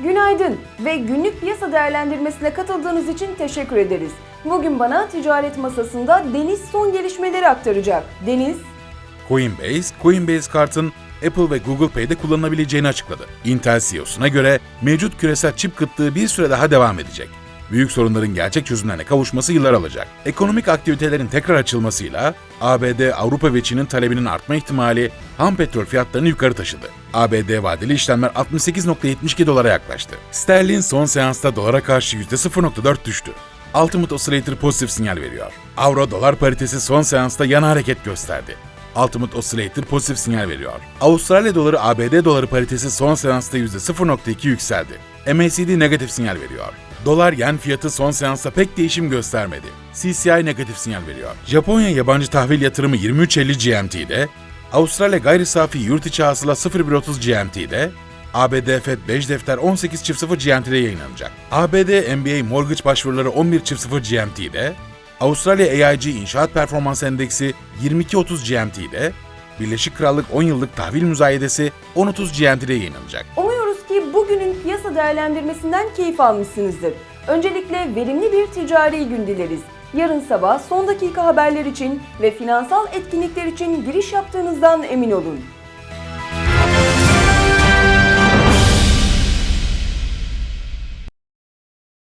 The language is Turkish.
Günaydın ve günlük piyasa değerlendirmesine katıldığınız için teşekkür ederiz. Bugün bana ticaret masasında Deniz son gelişmeleri aktaracak. Deniz, Coinbase, Coinbase kartın Apple ve Google Pay'de kullanılabileceğini açıkladı. Intel CEO'suna göre mevcut küresel çip kıtlığı bir süre daha devam edecek. Büyük sorunların gerçek çözümlerine kavuşması yıllar alacak. Ekonomik aktivitelerin tekrar açılmasıyla ABD, Avrupa ve Çin'in talebinin artma ihtimali ham petrol fiyatlarını yukarı taşıdı. ABD vadeli işlemler 68.72 dolara yaklaştı. Sterlin son seansta dolara karşı %0.4 düştü. Ultimate Oscillator pozitif sinyal veriyor. Avro dolar paritesi son seansta yan hareket gösterdi. Ultimate Oscillator pozitif sinyal veriyor. Avustralya doları ABD doları paritesi son seansta %0.2 yükseldi. MACD negatif sinyal veriyor. Dolar yen fiyatı son seansta pek değişim göstermedi. CCI negatif sinyal veriyor. Japonya yabancı tahvil yatırımı 23.50 GMT'de, Avustralya gayri safi yurt içi hasıla 0.130 GMT'de, ABD Fed 5 defter 18.00 GMT'de yayınlanacak. ABD NBA mortgage başvuruları 11.00 GMT'de, Avustralya AIG İnşaat Performans Endeksi 22.30 GMT'de, Birleşik Krallık 10 yıllık tahvil müzayedesi 10.30 GMT'de yayınlanacak. umuyoruz ki bugünün piyasa değerlendirmesinden keyif almışsınızdır. Öncelikle verimli bir ticari gün dileriz. Yarın sabah son dakika haberler için ve finansal etkinlikler için giriş yaptığınızdan emin olun.